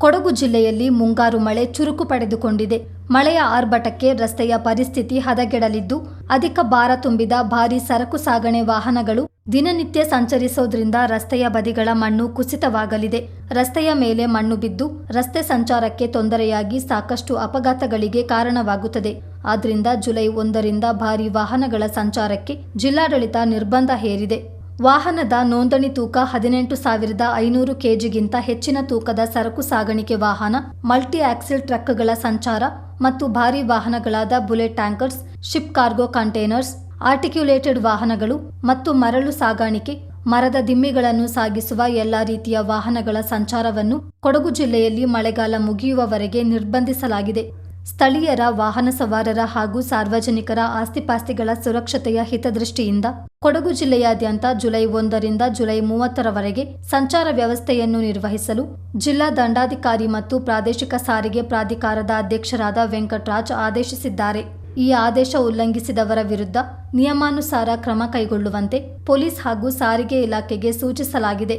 ಕೊಡಗು ಜಿಲ್ಲೆಯಲ್ಲಿ ಮುಂಗಾರು ಮಳೆ ಚುರುಕು ಪಡೆದುಕೊಂಡಿದೆ. ಮಳೆಯ ಆರ್ಭಟಕ್ಕೆ ರಸ್ತೆಯ ಪರಿಸ್ಥಿತಿ ಹದಗೆಡಲಿದ್ದು, ಅಧಿಕ ಭಾರ ತುಂಬಿದ ಭಾರೀ ಸರಕು ಸಾಗಣೆ ವಾಹನಗಳು ದಿನನಿತ್ಯ ಸಂಚರಿಸೋದ್ರಿಂದ ರಸ್ತೆಯ ಬದಿಗಳ ಮಣ್ಣು ಕುಸಿತವಾಗಲಿದೆ. ರಸ್ತೆಯ ಮೇಲೆ ಮಣ್ಣು ಬಿದ್ದು, ರಸ್ತೆ ಸಂಚಾರಕ್ಕೆ ತೊಂದರೆಯಾಗಿ ಸಾಕಷ್ಟು ಅಪಘಾತಗಳಿಗೆ ಕಾರಣವಾಗುತ್ತದೆ. ಆದ್ದರಿಂದ ಜುಲೈ ಒಂದರಿಂದ ಭಾರೀ ವಾಹನಗಳ ಸಂಚಾರಕ್ಕೆ ಜಿಲ್ಲಾಡಳಿತ ನಿರ್ಬಂಧ ಹೇರಿದೆ. ವಾಹನದ ನೋಂದಣಿ ತೂಕ ಹದಿನೆಂಟು ಸಾವಿರದ ಐನೂರು ಕೆಜಿಗಿಂತ ಹೆಚ್ಚಿನ ತೂಕದ ಸರಕು ಸಾಗಾಣಿಕೆ ವಾಹನ ಮಲ್ಟಿ ಆಕ್ಸಿಲ್ ಟ್ರಕ್ಗಳ ಸಂಚಾರ ಮತ್ತು ಭಾರೀ ವಾಹನಗಳಾದ bullet tankers, ship cargo containers, articulated ವಾಹನಗಳು ಮತ್ತು ಮರಳು ಸಾಗಾಣಿಕೆ, ಮರದ ದಿಮ್ಮಿಗಳನ್ನು ಸಾಗಿಸುವ ಎಲ್ಲಾ ರೀತಿಯ ವಾಹನಗಳ ಸಂಚಾರವನ್ನು ಕೊಡಗು ಜಿಲ್ಲೆಯಲ್ಲಿ ಮಳೆಗಾಲ ಮುಗಿಯುವವರೆಗೆ ನಿರ್ಬಂಧಿಸಲಾಗಿದೆ. ಸ್ಥಳೀಯರ ವಾಹನ ಸವಾರರ ಹಾಗೂ ಸಾರ್ವಜನಿಕರ ಆಸ್ತಿಪಾಸ್ತಿಗಳ ಸುರಕ್ಷತೆಯ ಹಿತದೃಷ್ಟಿಯಿಂದ ಕೊಡಗು ಜಿಲ್ಲೆಯಾದ್ಯಂತ ಜುಲೈ ಒಂದರಿಂದ ಜುಲೈ ಮೂವತ್ತರವರೆಗೆ ಸಂಚಾರ ವ್ಯವಸ್ಥೆಯನ್ನು ನಿರ್ವಹಿಸಲು ಜಿಲ್ಲಾ ದಂಡಾಧಿಕಾರಿ ಮತ್ತು ಪ್ರಾದೇಶಿಕ ಸಾರಿಗೆ ಪ್ರಾಧಿಕಾರದ ಅಧ್ಯಕ್ಷರಾದ ವೆಂಕಟರಾಜ್ ಆದೇಶಿಸಿದ್ದಾರೆ. ಈ ಆದೇಶ ಉಲ್ಲಂಘಿಸಿದವರ ವಿರುದ್ಧ ನಿಯಮಾನುಸಾರ ಕ್ರಮ ಕೈಗೊಳ್ಳುವಂತೆ ಪೊಲೀಸ್ ಹಾಗೂ ಸಾರಿಗೆ ಇಲಾಖೆಗೆ ಸೂಚಿಸಲಾಗಿದೆ.